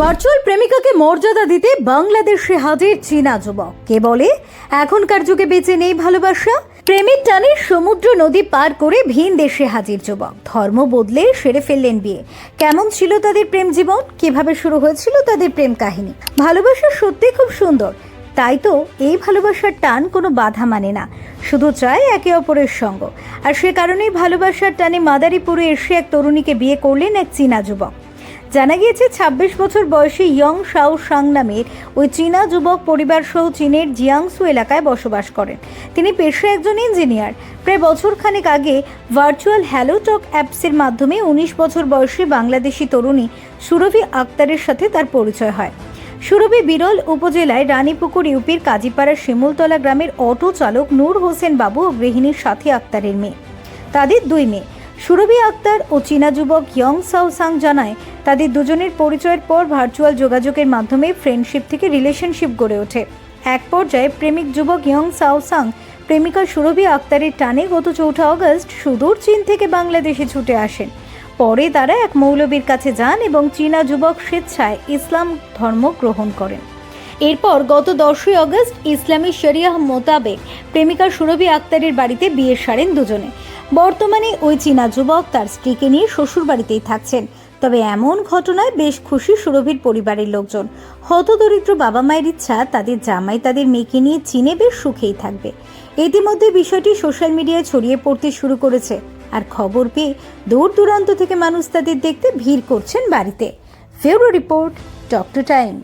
Virtual প্রেমিকাকে মর্যাদা দিতে বাংলাদেশে হাজির চীনা যুবক। কে বলে? এখনকার যুগে বেঁচে নেই ভালোবাসা। প্রেমের টানে সমুদ্র নদী পার করে ভিন দেশে হাজির যুবক। ধর্ম বদলে সেরে ফেললেন বিয়ে। কেমন ছিল তাদের প্রেম জীবন? কীভাবে শুরু হয়েছিল তাদের প্রেম কাহিনী? ভালোবাসা সত্যি খুব সুন্দর। তাই তো এই ভালোবাসার টান কোনো বাধা মানে না। শুধু চায় একে অপরের সঙ্গ। আর সে কারণেই ভালোবাসার টানে মাদারীপুরে এসে এক তরুণীকে বিয়ে করলেন এক চীনা যুবক। জানা গিয়েছে ২৬ বছর বয়সী ইয়ং শাও সাং নামের ওই চীনা যুবক পরিবার সহ চীনের জিয়াংসু এলাকায় বসবাস করেন। তিনি পেশায় একজন ইঞ্জিনিয়ার। প্রায় বছর খানেক আগে ভার্চুয়াল হ্যালো টক অ্যাপসের মাধ্যমে উনিশ বছর বয়সী বাংলাদেশি তরুণী সুরভি আক্তারের সাথে তার পরিচয় হয়। সুরভি বিরল উপজেলায় রানীপুকুর ইউপির কাজীপাড়ার শিমুলতলা গ্রামের অটো চালক নূর হোসেন বাবু ও গৃহিণীর সাথী আক্তারের মেয়ে। তাদের দুই মেয়ে। সুরভি আক্তার ও চীনা যুবক ইয়ং সাউ সাং জানায়, তাদের দুজনের পরিচয়ের পর ভার্চুয়াল যোগাযোগের মাধ্যমে ফ্রেন্ডশিপ থেকে রিলেশনশিপ গড়ে ওঠে। এক পর্যায়ে প্রেমিক যুবক ইয়ং সাউ সাং, প্রেমিকা সুরভি আক্তারের টানে গত চৌঠা অগস্ট সুদূর চীন থেকে বাংলাদেশে ছুটে আসেন। পরে তারা এক মৌলবীর কাছে যান এবং চীনা যুবক স্বেচ্ছায় ইসলাম ধর্ম গ্রহণ করেন। এরপর গত দশই আগস্ট ইসলামী শরিয়াহ মোতাবেক প্রেমিকা সুরভি আক্তারের বাড়িতে বিয়ে সারেন দুজনে। বর্তমানে ওই চীনা যুবক তার স্ত্রীকে নিয়ে শ্বশুর বাড়িতেই থাকছেন। তবে এমন ঘটনায় বেশ খুশি সুরভির পরিবারের লোকজন। হতদরিদ্র বাবা মায়ের ইচ্ছা তাদের জামাই তাদের মেয়েকে নিয়ে চীনে বেশ সুখেই থাকবে। ইতিমধ্যে বিষয়টি সোশ্যাল মিডিয়ায় ছড়িয়ে পড়তে শুরু করেছে। আর খবর পেয়ে দূর দূরান্ত থেকে মানুষ তাদের দেখতে ভিড় করছেন বাড়িতে। Bureau report, doctor time.